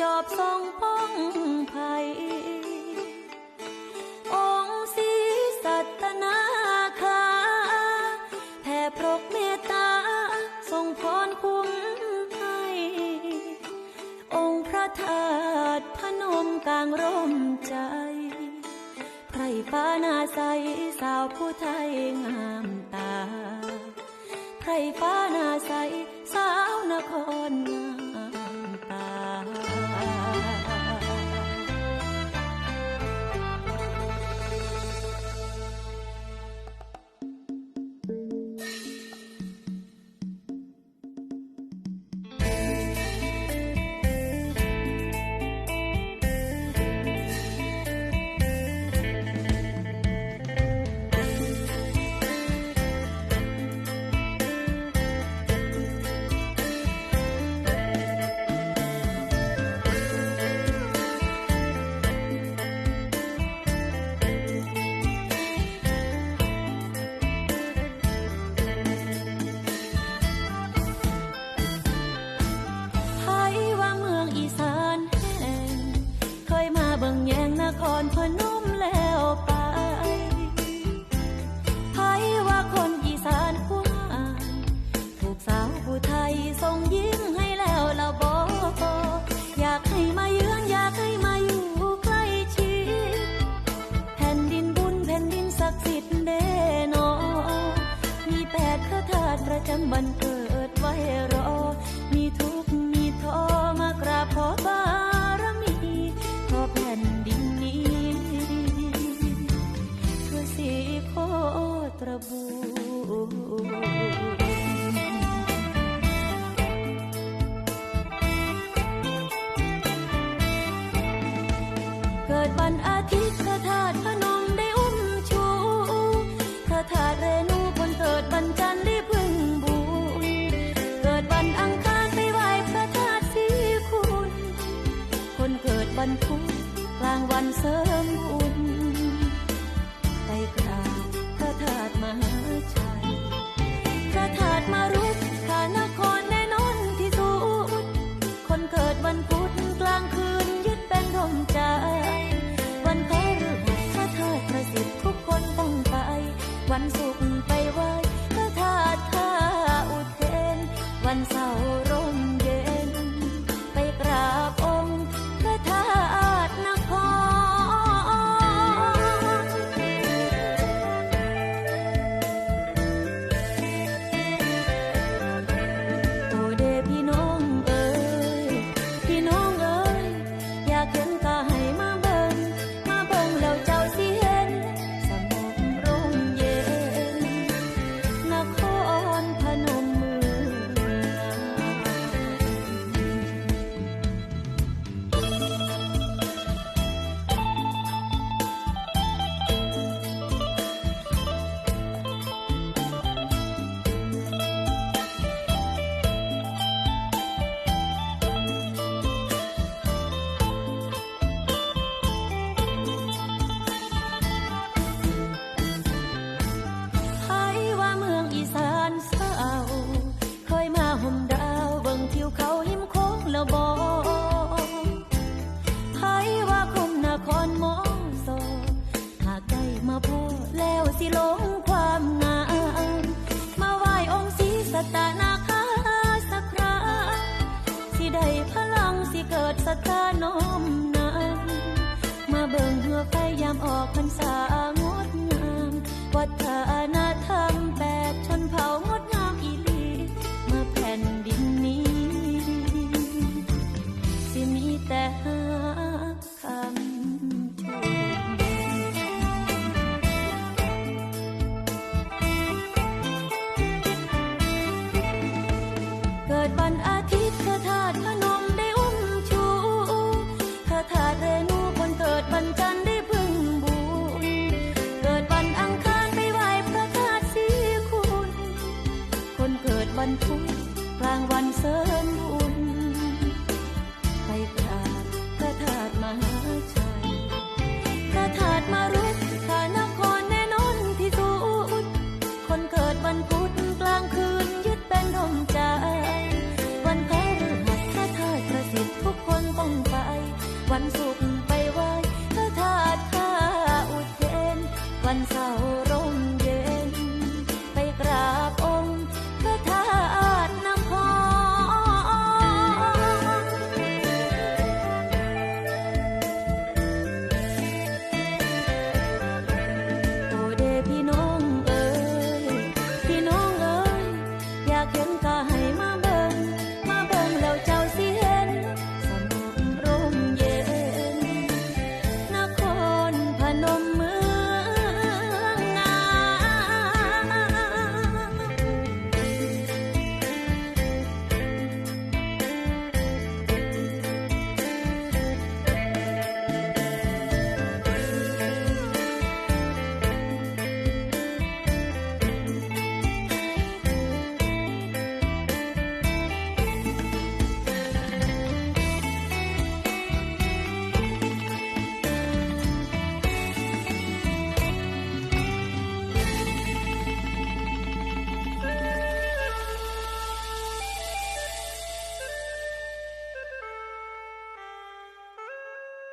จอบทรงป้องไผ่องค์ศรีสัตนาคาแผ่พรกเมตตาทรงพรคุ้มให้องค์พระธาตุพนมกลางร่มใจไพรฟ้านาใสสาวผู้ไทยงามตาไพรฟ้านาใสสาวนครงาม tempo.